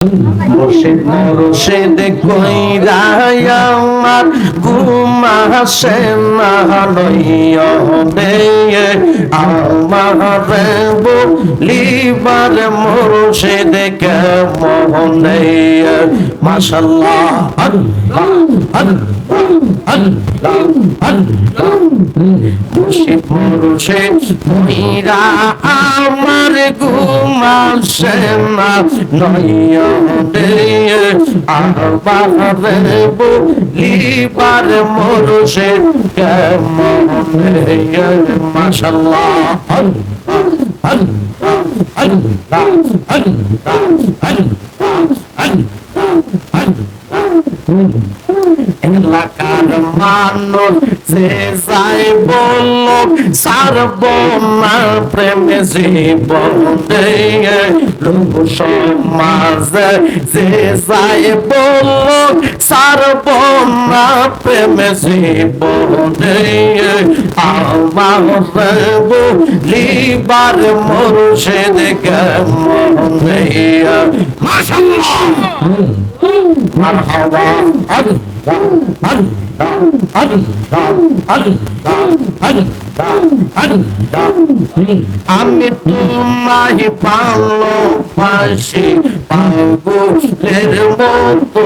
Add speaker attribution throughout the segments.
Speaker 1: মুর্শিদ মুর্শিদ কইরা আমার ঘুম আসে না লইয়া দে আমার বলিবার মুর্শিদ কে মোহনে মাশাল্লাহ, আল্লাহ আল্লাহ। মুর্শিদ মুর্শিদ কইরা আমার ঘুম আসে না দে আমার বলিবার মুর্শিদ কে মোহনে মাশাল্লাহ আল্লাহ আল্লাহ আল্লাহ আল্লাহ আল্লাহ এলাকার মানুষ যে যাই বলল সারব না প্রেমে জীবন সমাজে। যে যাই বলল সারব না প্রেমে জীবন আমার বলিবার মুর্শিদ কেমন মাশাআল্লাহ। মারহাবা। আল্লাহ আল্লাহ আল্লাহ আল্লাহ। আল্লাহ। আল্লাহ। আমি তোমায় পাশে পাগলের মতো।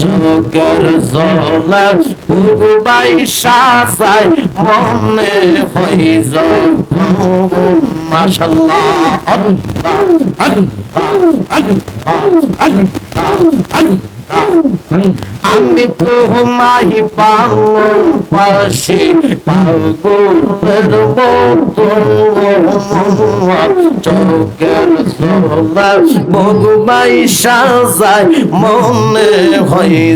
Speaker 1: চোখের জলা পূর্বাই সাজায় মনে হয়ে যায় মাশাল্লাহ। আল্লাহ আল্লাহ আল্লাহ আল্লাহ আল্লাহ আমি তোমায় পালো পাশে ভগবাই সাজায় মনে হয়ে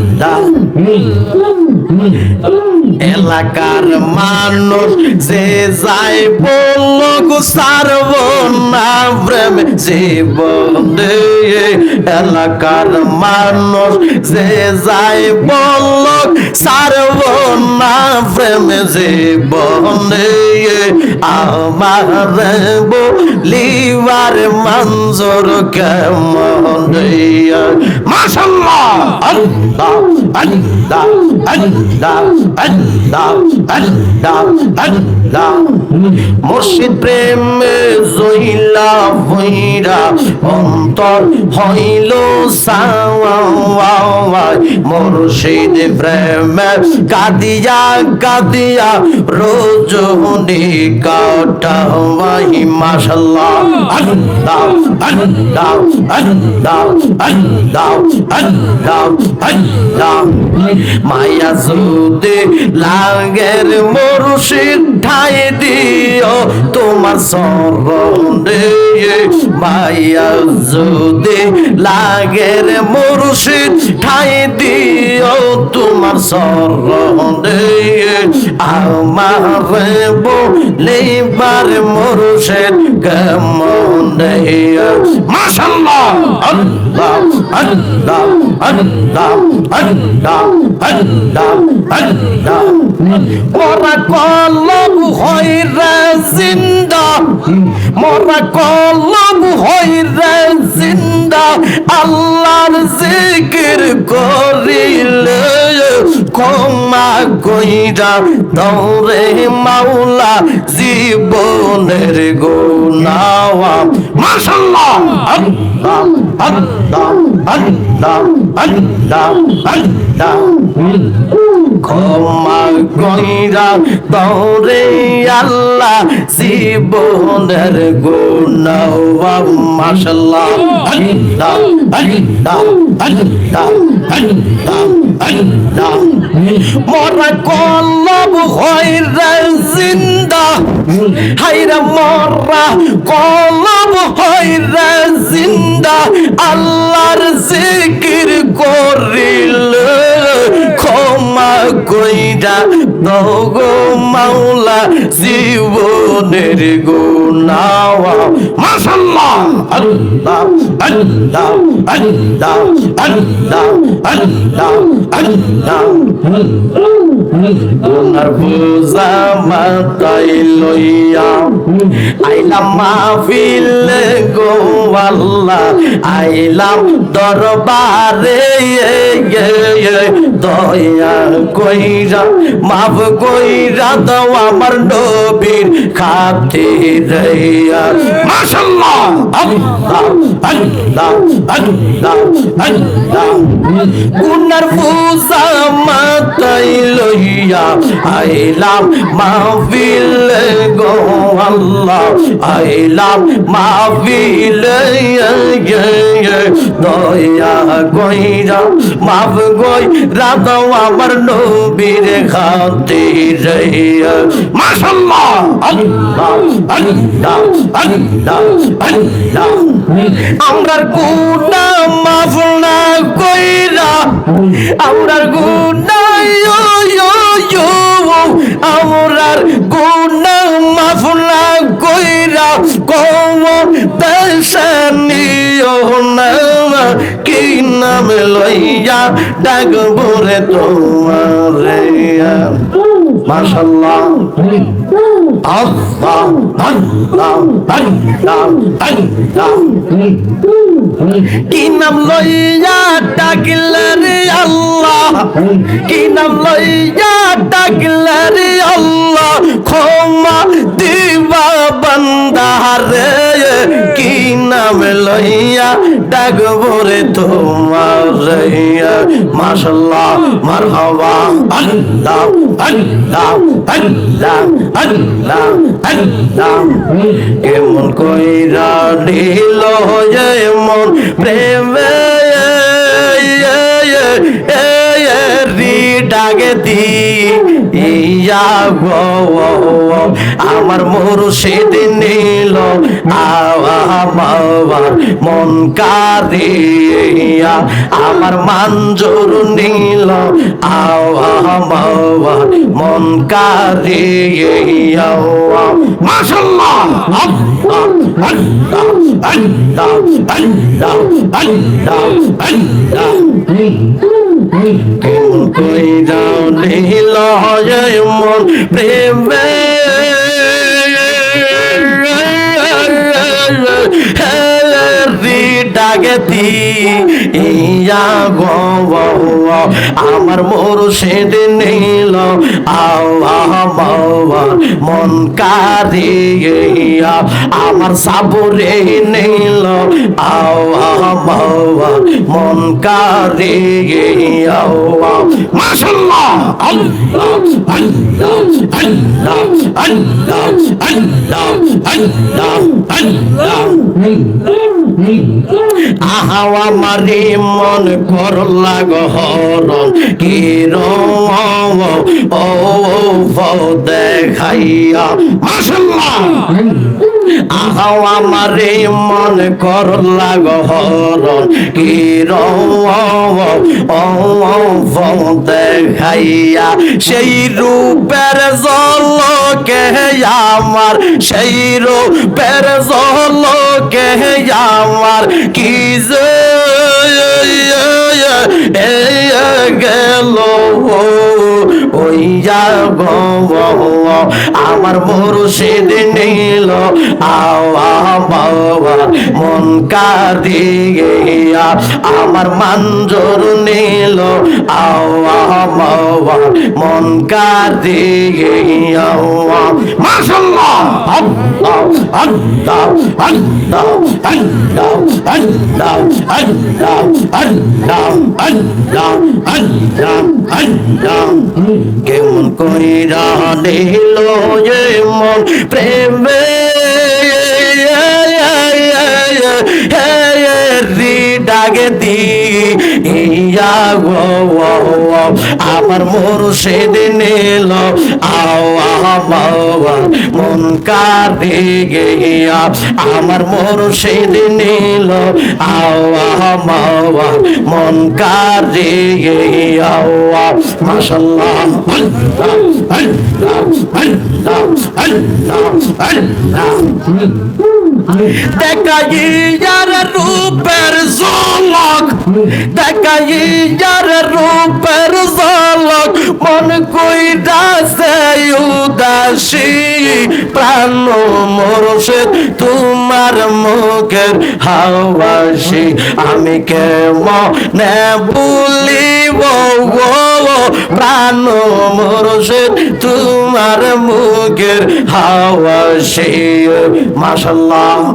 Speaker 1: আল্লাহ। এলাকার মানুষ যে যাই বলল গো সারব না প্রেম জীবন এলাকার মানুষ, যে যায় বলল সারব না প্রেম জীবন আমার বলিবার মঞ্জুর কেমন মাশাল্লাহ! মুর্শিদ প্রেমে জইলা হইরা অন্তর হইল মুর্শিদ প্রেমে কাদিয়া কাদিয়া রোজনি কাটাওয়াই মাশাল্লাহ আল্লাহ আল্লাহ আল্লাহ আল্লাহ আল্লাহ আল্লাহ। মায়া যদি লাগের মুর্শিদ ঠাই দিও তোমার সরণে মায়া যদি লাগের মুর্শিদ ঠাই দিও তোমার সরণে আমার বলিবার মুর্শিদ কেমন মাশাল্লাহ আল্লাহ আল্লাহ আল্লাহ আল্লাহ আল্লাহ আল্লাহ। মোরা কলম হইরে জিন্দা, মোরা কলম হইরে জিন্দা, আল্লাহর জিকির করিলে ক্ষমা কইরা দৌরে মাওলা, জীবনের গোনাওয়া। মাশাল্লাহ আল্লাহ আল্লাহ আল্লাহ আল্লাহ আল্লাহ ক্ষমা কইরা দৌরে আল্লাহ, জীবনের গুণাওয়া আল্লাহর জিকির করিল ক্ষমা কইরা দগো মাওলা জীবনের গুনাওয়া মাশাআল্লাহ আল্লাহ আল্লাহ আল্লাহ আল্লাহ আল্লাহ আল্লাহ গুনার বোঝা মাথায় লইয়া আইলাম মাহফিল গো আল্লাহ আইলাম দরবারে দয়া কইরা মাফ কইরা দাও আমার নবীর খাতিরে মাশাআল্লাহ আল্লাহ আল্লাহ আল্লাহ আল্লাহ গুনার বোঝা মাথায় লইয়া আইলাম মাহফিল গো আল্লাহ আইলাম মাহফিল দয়া কইরা মাফ গই রাদাও আমার নবীর খাতির মাশাআল্লাহ আল্লাহ আল্লাহ আল্লাহ আল্লাহ আমরার গুনাহ মাফ না কইরা, আমরার ইয়ো আমরার গুনাহ মাফ না কইরা দেশে না, কি নাম লইয়া ডাকবো রে তোমারে। মাশাআল্লাহ কি নাম লইয়া ডাকলে রে আল্লাহ? কি নাম লইয়া ডাকলে রে আল্লাহ? ক্ষমা দিবা বান্দারে কি নাম লইয়া ডাকবো রে তোমার মাশাল্লাহ মারহাবা। আল্লাহ আল্লাহ আল্লাহ আল্লাহ। আল্লাহ কেমন কইরা দিল এমন প্রেমে ডাকে দি ইয়া গো আমার মুর্শিদ নীল আমার মন কারিয়া আমার মঞ্জুর নীল আমার মন কারিয়া মাশাআল্লাহ আল্লাহ আল্লাহ আল্লাহ আল্লাহ আল্লাহ। কই দাও নীল মন প্রেমে ডাগেতি ইয়া গো আমার মুর্শিদ নীল। মন কারিয়া আমার সাবরে নীল। মন কারিয়া মাশাল্লাহ আল্লাহ আল্লাহ আল্লাহ আল্লাহ আল্লাহ আল্লাহ আল্লাহ। আহাওয়া মারি মন করলা গহরণ কি ও দেখাইয়া মাশাআল্লাহ। আহাওয়া মারি মন করলা গহরণ কি দেখাইয়া সেই রূপের জলকে আমার সেই রূপের জলকে আমার কি যে গেল ওই যা আমার মুর্শিদ নীল। আওয়া বাবা মন কাদিয়া আমার মঞ্জুর নীল। আওয়া বাবা মন কাদিয়া। মাশাআল্লাহ। আল্লাহ আল্লাহ আল্লাহ আল্লাহ আল্লাহ আল্লাহ আল্লাহ আল্লাহ আল্লাহ আল্লাহ কেমন কইরা দিল যে মন প্রেমে লাগে দি ইয়া গো আমার মুর্শিদ নিল আওয়া বাবা মন কাঁদে গিয়া। আমার মুর্শিদ নিল আওয়া বাবা মন কাঁদে গিয়া। মাশাআল্লাহ আল্লাহ আল্লাহ আল্লাহ আল্লাহ আল্লাহ। দেখাই যার রূপের ঝলক, দেখাই যার রূপের ঝলক, মন কই দাসে উদাসী, প্রাণ মরসে তোমার মুখের হাওয়াসি। আমি কে মনে ভুলিব গো? প্রাণ মরসে তোমার মুখের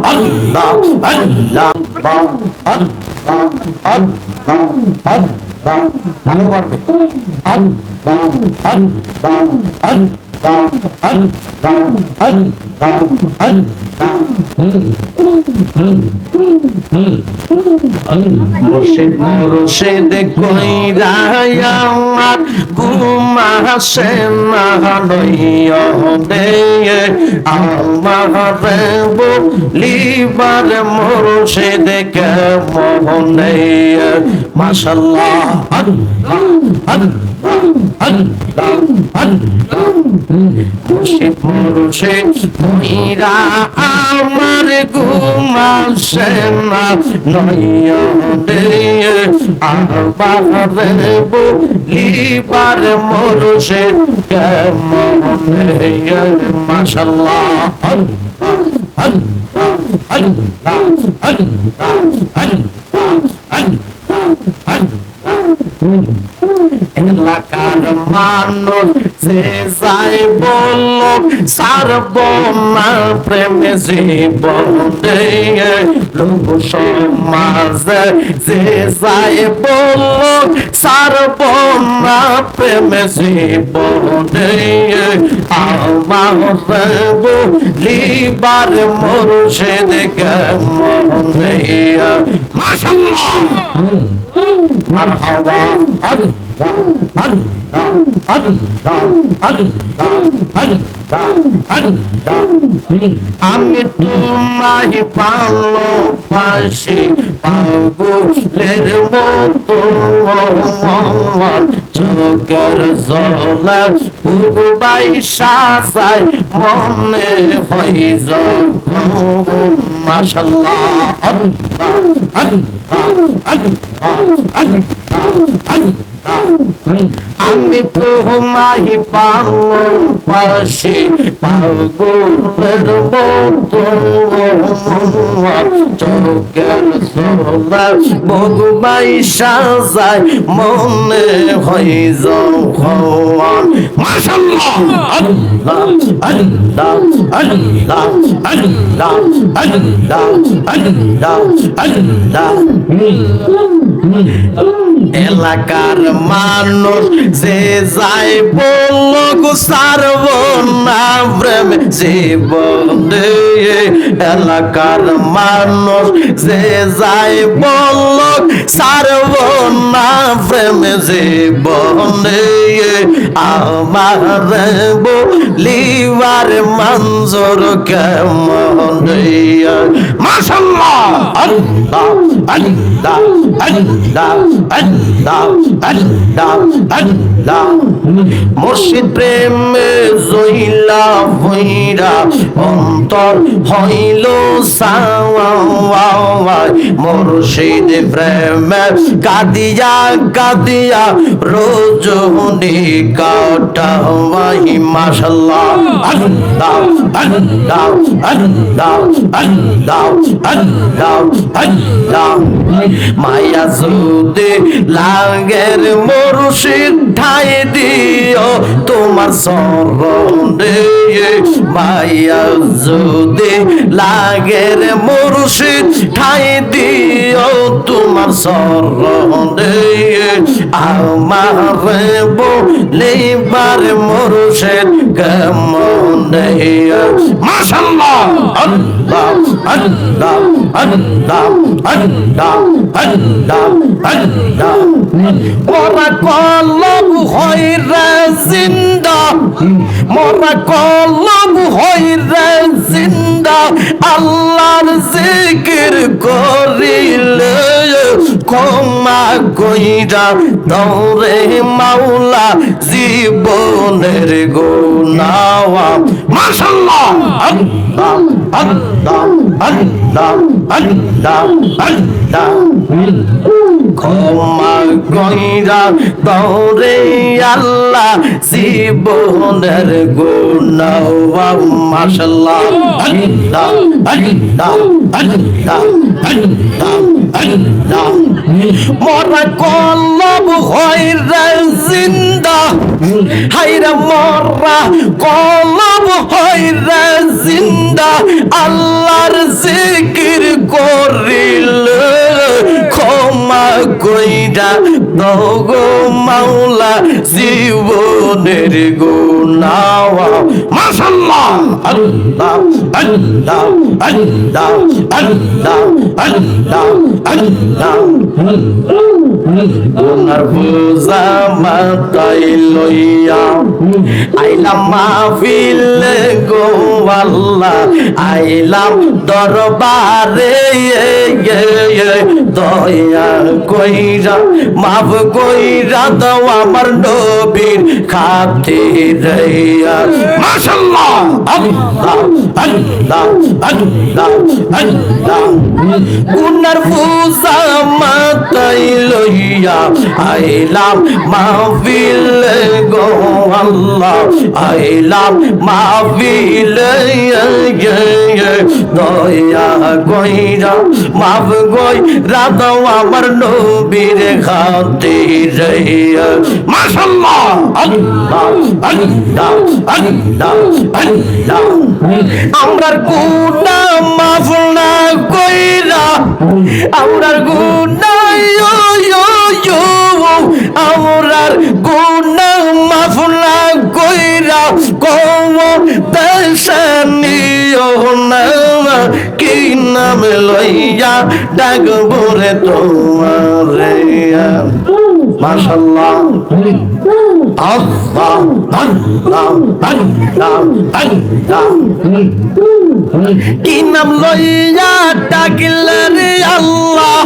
Speaker 1: আল্লাহ আল্লাহ আল্লাহ আল্লাহ আল্লাহ ভালো পারবে মুর্শিদ কইরা আমার ঘুম আসে না লইয়া দে আমার বলিবার মুর্শিদ কে মোহনে মাশাল্লাহ। মুর্শিদ মুর্শিদ কইরা আমার ঘুম আসে না দে আমার বলিবার মুর্শিদ কে মোহনে মাশাল্লাহ এলাকার মানুষ যে যাই বলল সারব না প্রেমে জীবন লোক সমাজে যে যাই বলল সারব না প্রেমে জীবন আমার বলিবার মুর্শিদ দিয়ে মাশাআল্লাহ। মারহাবা। আমি তোমায় পালো পাশে পাগলের মতো চোখের জলা পূর্বাই সাজায় মনে আল্লাহ আল্লাহ আল্লাহ। আমি তোমায় পালো পাশে পাগলের মতো চোখের সোলা ভগবাই সাজায় মনে হয়ে যখন মাশাল্লাহ আল্লাহ আল্লাহ আল্লাহ আল্লাহ Hmm. এলাকার মানুষ যে যাই বলল গো সারব না প্রেম জীবন এলাকার মানুষ যে যাই বলল সারব না প্রেম জীবন আমার বলিবার মঞ্জুর কেমন আল্লাহ আল্লাহ আল্লাহ আল্লাহ। মুর্শিদ প্রেমে জইলা হইরা অন্তর হইল মুর্শিদ প্রেমে কাদিয়া কাদিয়া রোজনি কাটাওয়াই মাশাল্লাহ আল্লাহ আল্লাহ আল্লাহ আল্লাহ আল্লাহ আল্লাহ। মায়া যদি লাগের মরুষির ঠাই দিও তোমার সরণে। মাইয়া যদি লাগের মরুষির ঠাই দিও সরণে আমার বলিবার মুর্শিদ কেমন মাশাল্লাহ, আল্লাহ আল্লাহ আল্লাহ আল্লাহ আল্লাহ আল্লাহ। মোরা কলম হয় রে জিন্দা, মোরা জিন্দা, আল্লাহর জিকির করিলে ক্ষমা কইরা দৌরে মাওলা, জীবনের গোনাওয়া মাশাল্লাহ আল্লাহ আল্লাহ আল্লাহ আল্লাহ আল্লাহ ক্ষমা কইরা দৌরে আল্লাহ, জীবনের গুনাওয়া মাশাল্লাহ আল্লাহ আল্লাহ আল্লাহ আল্লাহ আল্লাহ। মরা কলব হইরা জিন্দা। হাইরা মরা কলব হইরা জিন্দা। আল্লাহর জিকির করিলে। ক্ষমা কইরা দগো মাওলা, জীবনের গুনাওয়া মাশাল্লাহ আল্লাহ আল্লাহ আল্লাহ আল্লাহ আল্লাহ আল্লাহ। ওনার পূজা মাতাই লইয়া আইলাম মাহফিল গো আল্লাহ, আইলাম দরবারে দয়া কইরা, মাফ কইরা দাও আমার নবীর খাতিরে। মাশাআল্লাহ, আল্লাহ আল্লাহ আল্লাহ আল্লাহ। উনার পূজা মাতাই লইয়া আইলাম মাহফিল গো আল্লাহ আইলাম মাহফিল দয়া কইরা মাফ গই রাদাও আমার নবীর খাতিরে। মাশাআল্লাহ। আল্লাহ আল্লাহ আল্লাহ আল্লাহ। আমরার গুনাহ মাফ না কইরা আমরার ইয়ো আমরার গুনাহ মাফলা কইরা কম দেশানিও না কি নাম লইয়া ডাকবো রে তোমারে। মাশাল্লাহ। কি নাম লইয়া ডাকলে রে আল্লাহ?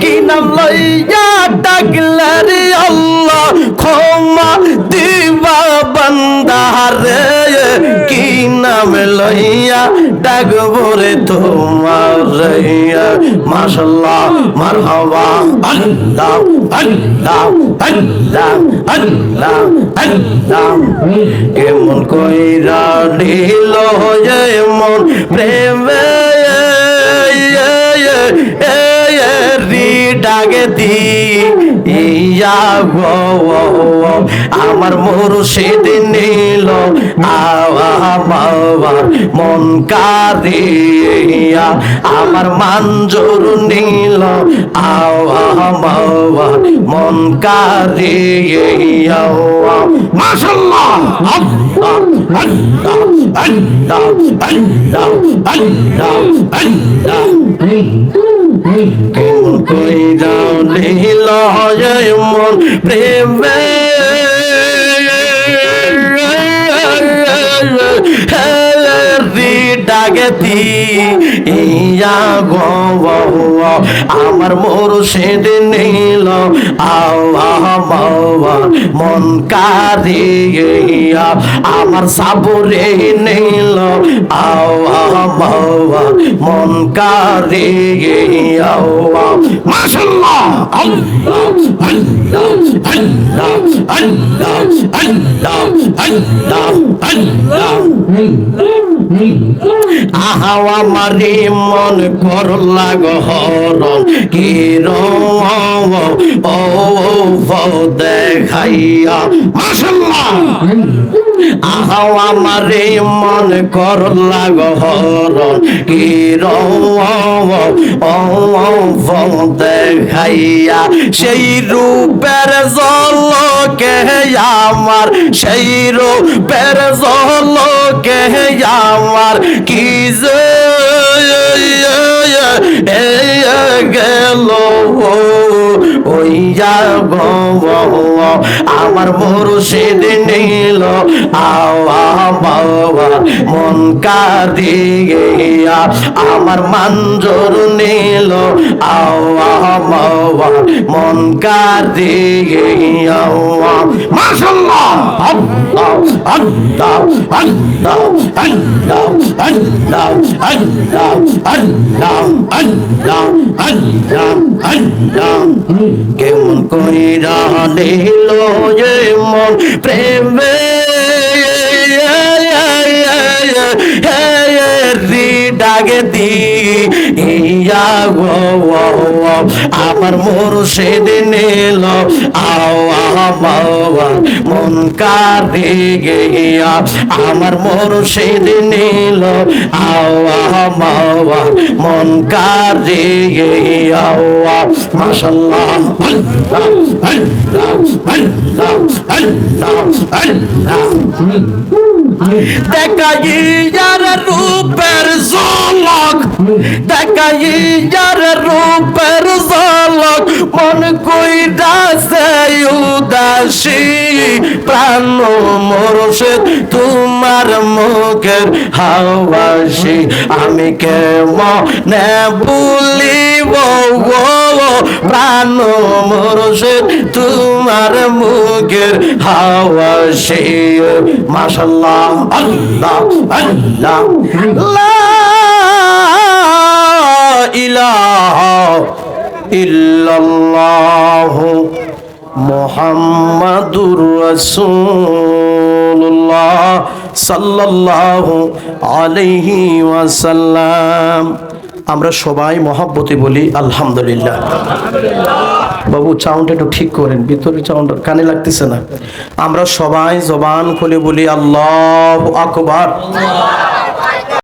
Speaker 1: কি নাম লইয়া ডাকলে রে আল্লাহ? ক্ষমা দিবা বান্দারে কি নাম লইয়া ডাকবো রে তোমার মাশাল্লাহ, মারহাবা। আল্লাহ আল্লাহ আল্লাহ আল্লাহ আল্লাহ কেমন কইরা ঢিল মন প্রেমে ডাকে দি। গো আমার মুর্শিদ নিল আমার মন কারিয়া আমার মাঞ্জুর নিল আমার মন কারিয়া মাশাল্লাহ, আল্লাহ আল্লাহ আল্লাহ হয় মন প্রেমে। লাগতি ইয়া গো আমার মোর সেদ নীল মন কারে আমার সাবরে নীল মন কারে মাশাল্লাহ আল্লাহ আল্লাহ আল্লাহ আল্লাহ আল্লাহ আল্লাহ আল্লাহ আহা মারি মন করলা গহরণ কি রং ও দেখাইয়া মাশাল্লাহ আহাও আমারে মন করলা গহরণ কি দেখাইয়া। সেই রূপের জলকে আমার, সেই রূপের জলকে আমার, কি যে আমার মুর্শিদ নীল। আওয়া বাবা, মন কাঁদিয়া আমার মাঞ্জর নীল। আওয়া বাবা, মন কাঁদিয়া মাশাল্লাহ আল্লাহ আল্লাহ আল্লাহ আল্লাহ আল্লাহ আল্লাহ। আল্লাহ আল্লাহ আল্লাহ কেমন কইরা দিল যে মন প্রেমে ডাকে দি। ইয়া গো আমার মুর্শিদ নীল। আওয়া বাবা মন কারে গিয়া। আমার মুর্শিদ নীল। আওয়া বাবা মন কারে গিয়া। মাশাল্লাহ আল্লাহ আল্লাহ আল্লাহ আল্লাহ আল্লাহ। দেখাইয়ার রূপের জলক দেখাইয়ার রূপের জলক মন কই দাসে উদাসী প্রাণ মোরশেদ তোমার মুখের হাওয়াসি। আমি কে মনে ভুলিব মোরশেদ তোমার মুখের হাওয়া সে মাশাল্লাহ, আল্লাহ আল্লাহ। আল্লাহ ইলাহা ইল্লাল্লাহ রসুল্লাহ সাল্লাল্লাহু আলাইহি ওয়াসাল্লাম। আমরা সবাই মহাব্বতে বলি আলহামদুলিল্লাহ। বাবু চাউন্ড একটু ঠিক করেন, ভিতরে চাউন্ড কানে লাগতেছে না। আমরা সবাই জবান খুলে বলি আল্লাহ আকবার।